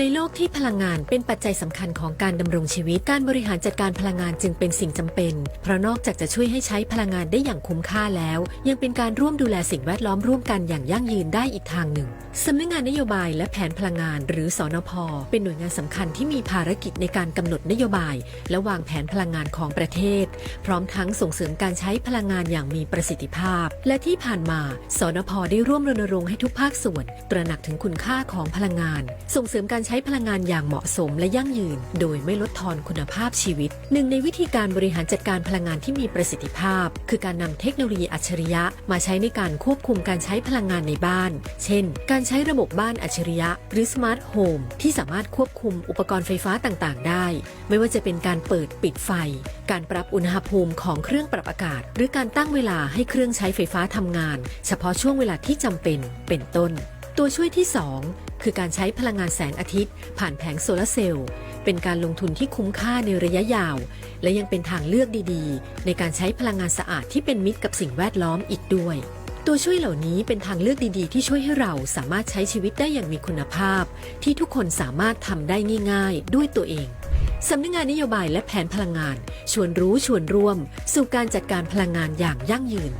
ในโลกที่พลังงานเป็นปัจจัยสำคัญของการดำรงชีวิต การบริหารจัดการพลังงานจึงเป็นสิ่งจำเป็น เพราะนอกจากจะช่วยให้ใช้พลังงานได้อย่างคุ้มค่าแล้ว ยังเป็นการร่วมดูแลสิ่งแวดล้อมร่วมกันอย่างยั่งยืนได้อีกทางหนึ่งสำนักงานนโยบายและแผนพลังงาน หรือสอนพเป็นหน่วยงานสำคัญที่มีภารกิจในการกำหนดนโยบาย และวางแผนพลังงานของประเทศ พร้อมทั้งส่งเสริมการใช้พลังงานอย่างมีประสิทธิภาพ และที่ผ่านมา สนพได้ร่วมรณรงค์ให้ทุกภาคส่วน ตระหนักถึงคุณค่าของพลังงาน ส่งเสริมการใช้พลังงานอย่างเหมาะสมและยั่งยืน โดยไม่ลดทอนคุณภาพชีวิต หนึ่งในวิธีการบริหารจัดการพลังงานที่มีประสิทธิภาพ คือการนำเทคโนโลยีอัจฉริยะ มาใช้ในการควบคุมการใช้พลังงานในบ้าน เช่น การใช้ระบบบ้านอัจฉริยะ หรือสมาร์ทโฮมที่สามารถควบคุมอุปกรณ์ไฟฟ้าต่างๆ ได้ ไม่ว่าจะเป็นการเปิดปิดไฟ การปรับอุณหภูมิของเครื่องปรับอากาศ หรือการตั้งเวลาให้เครื่องใช้ไฟฟ้าทำงาน เฉพาะช่วงเวลาที่จำเป็นเป็นต้น ตัวช่วยที่ 2 คือการใช้พลังงานแสงอาทิตย์ ผ่านแผงโซลาร์เซลล์เป็นการลงทุนที่คุ้มค่าในระยะยาว และยังเป็นทางเลือกดีๆ ในการใช้พลังงานสะอาดที่เป็นมิตรกับสิ่งแวดล้อมอีกด้วย ตัวช่วยเหล่านี้เป็นทางเลือกดีๆ ที่ช่วยให้เราสามารถใช้ชีวิตได้อย่างมีคุณภาพ ที่ทุกคนสามารถทำได้ง่าย ๆ ด้วยตัวเองสำนักงานนโยบายและแผนพลังงาน ชวนรู้ชวนร่วม สู่การจัดการพลังงานอย่างยั่งยืน